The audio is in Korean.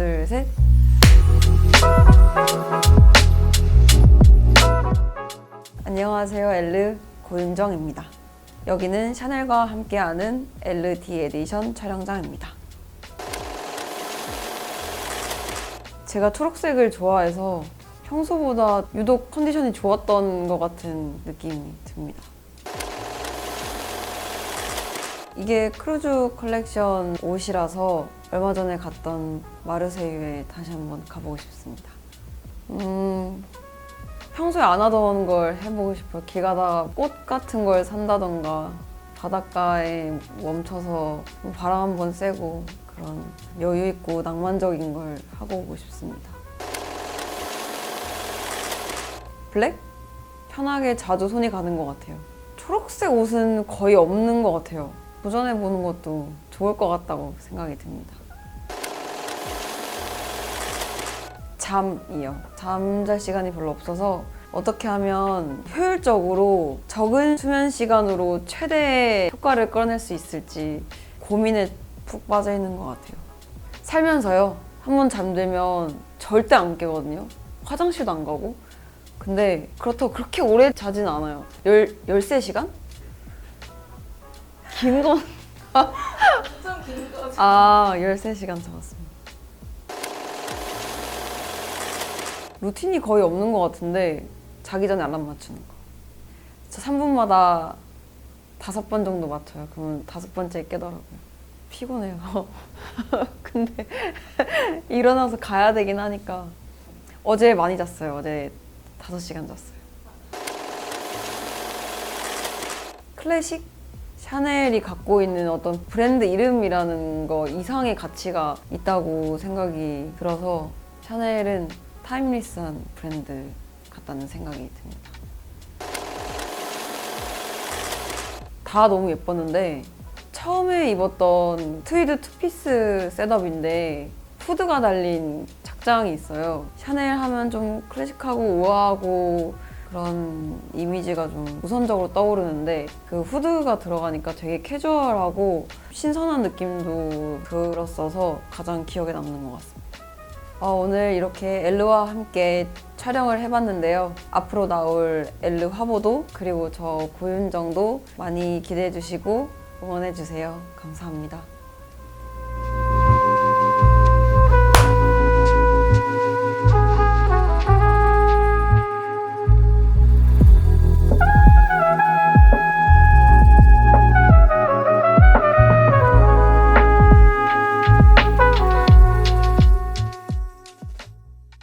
둘, 셋. 안녕하세요. 엘르 고윤정입니다. 여기는 샤넬과 함께하는 LD 에디션 촬영장입니다. 제가 초록색을 좋아해서 평소보다 유독 컨디션이 좋았던 것 같은 느낌이 듭니다. 이게 크루즈 컬렉션 옷이라서 얼마 전에 갔던 마르세유에 다시 한번 가보고 싶습니다. 음, 평소에 안 하던 걸 해보고 싶어요. 길 가다가 꽃 같은 걸 산다던가 바닷가에 멈춰서 바람 한 번 쐬고 그런 여유 있고 낭만적인 걸 하고 오고 싶습니다. 블랙? 편하게 자주 손이 가는 것 같아요. 초록색 옷은 거의 없는 것 같아요. 도전해 보는 것도 좋을 것 같다고 생각이 듭니다. 잠이요. 잠잘 시간이 별로 없어서 어떻게 하면 효율적으로 적은 수면 시간으로 최대 효과를 끌어낼 수 있을지 고민에 푹 빠져 있는 것 같아요. 살면서요. 한 번 잠들면 절대 안 깨거든요. 화장실도 안 가고. 근데 그렇다고 그렇게 오래 자진 않아요. 열, 13시간? 긴 건. 좀긴 거죠. 아, 13시간 잡았습니다. 루틴이 거의 없는 것 같은데 자기 전에 알람 맞추는 거. 저 3분마다 다섯 번 정도 맞춰요. 그러면 다섯 번째 깨더라고요. 피곤해요. 근데 일어나서 가야 되긴 하니까 어제 많이 잤어요. 어제 5시간 잤어요. 클래식? 샤넬이 갖고 있는 어떤 브랜드 이름이라는 거 이상의 가치가 있다고 생각이 들어서 샤넬은 타임리스한 브랜드 같다는 생각이 듭니다. 다 너무 예뻤는데 처음에 입었던 트위드 투피스 셋업인데 후드가 달린 착장이 있어요. 샤넬 하면 좀 클래식하고 우아하고 그런 이미지가 좀 우선적으로 떠오르는데 그 후드가 들어가니까 되게 캐주얼하고 신선한 느낌도 들었어서 가장 기억에 남는 것 같습니다. 아, 오늘 이렇게 엘르와 함께 촬영을 해봤는데요. 앞으로 나올 엘르 화보도 그리고 저 고윤정도 많이 기대해 주시고 응원해 주세요. 감사합니다.